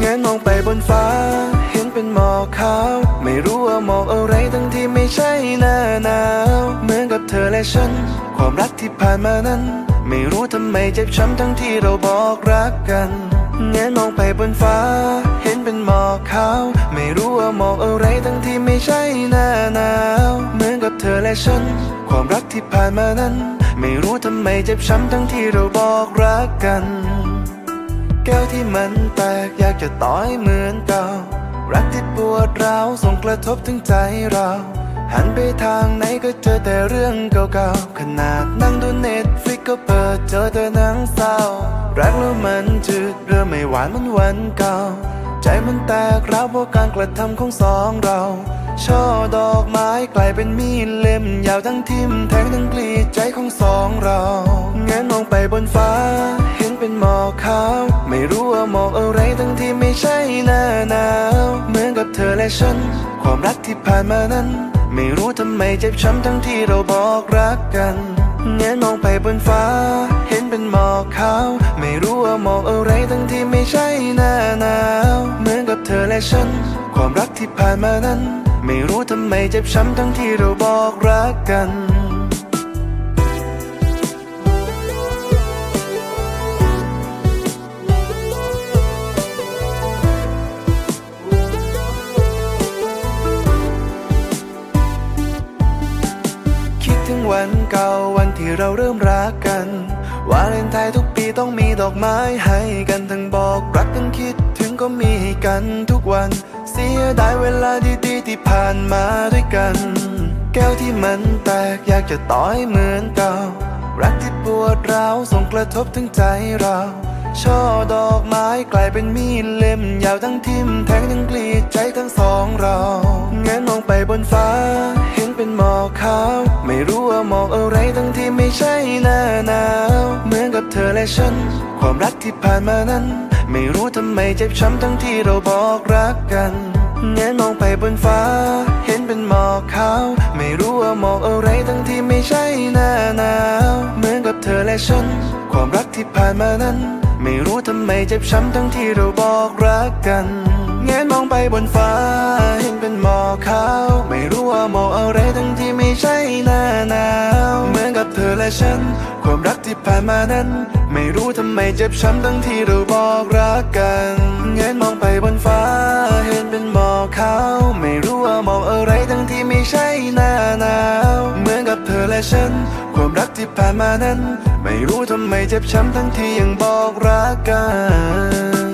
แงมอกขาว ไม่รู้ว่าหมอกอะไรทั้งที่ไม่ใช่หน้าหนาว เหมือนกับเธอและฉัน ความรักที่ผ่านมานั้น ไม่รู้ทำไมเจ็บช้ำทั้งที่เราบอกรักกันแงนมองไปบนฟ้า เห็นเป็นหมอกขาว ไม่รู้ว่าหมอกอะไรทั้งที่ไม่ใช่หน้าหนาว เหมือนกับเธอและฉัน ความรักที่ผ่านมานั้น ไม่รู้ทำไมเจ็บช้ำทั้งที่เราบอกรักกัน แก้วที่มันแตกอยากจะต่อยเหมือนเก่า รักที่ปวดร้าวส่งกระทบถึงใจเรา หันไปทางไหนก็เจอแต่เรื่องเก่าๆ ขนาดนั่งดูเน็ตฟลิกก็เปิดเจอแต่หนังเศร้า รักแล้วมันจืดเริ่มไม่หวานมันวันเก่า ใจมันแตกร้าวเพราะการกระทำของสองเรา ช่อดอกไม้กลายเป็นมีดเล่มยาวทั้งทิ่มแทงทั้งกรีดใจของสองเราแงนมองไปบนฟ้า เห็นเป็นหมอก ขาไม่รู้ว่ามอกอะไรทั้งที่ไม่ใช่หน้าหนาว เหมือนกับเธอและฉัน ความรักที่ผ่านมานั้น ไม่รู้ทำไมเจ็บช้ำทั้งที่เราบอกรักกันแงนมองไปบนฟ้า เห็นเป็นหมอกขาว ไม่รู้ว่ามอกอะไรทั้งที่ไม่ใช่หน้าหนาว เหมือนกับเธอและฉัน ความรักที่ผ่านมานั้น ไม่รู้ทำไมเจ็บช้ำทั้งที่เราบอกรักกัน วันเก่าวันที่เราเริ่มรักกัน วาเลนไทน์ทุกปีต้องมีดอกไม้ให้กันทั้งบอกรักทั้งคิดถึงก็มีให้กันทุกวัน เสียดายเวลาดีๆที่ผ่านมาด้วยกัน แก้วที่มันแตกอยากจะต่อยเหมือนเก่า รักที่ปวดร้าวส่งกระทบถึงใจเราช่อดอกไม้กลายเป็นมีดเล่ม ยาวทั้งทิ่มแทงทั้งกรีดใจทั้งสองเราแงนมองไปบนฟ้า ห็นเป็นหมอกขาว ไม่รู้ว่าหมอกอะไรทั้งที่ไม่ใช่หน้าหนาว เหมือนกับเธอและฉัน ความรักที่ผ่านมานั้น ไม่รู้ทำไมเจ็บช้ำทั้งที่เราบอกรักกันแงนมองไปบนฟ้า เห็นเป็นหมอกขาว ไม่รู้ว่าหมอกอะไรทั้งที่ไม่ใช่หน้าหนาว เหมือนกับเธอและฉัน ความรักที่ผ่านมานั้น ไม่รู้ทำไมเจ็บช้ำทั้งที่เราบอกรักกันแงนมองไปบนฟ้า เห็นเป็นหมอกขาว และฉัน ความรักที่ผ่านมานั้น ไม่รู้ทำไมเจ็บช้ำทั้งที่เราบอกรักกันแงนมองไปบนฟ้า เห็นเป็นหมอกขาวไม่รู้ว่ามอกอะไรทั้งที่ไม่ใช่หน้าหนาวเหมือนกับเธอและฉัน ความรักที่ผ่านมานั้น ไม่รู้ทำไมเจ็บช้ำทั้งที่ยังบอกรักกัน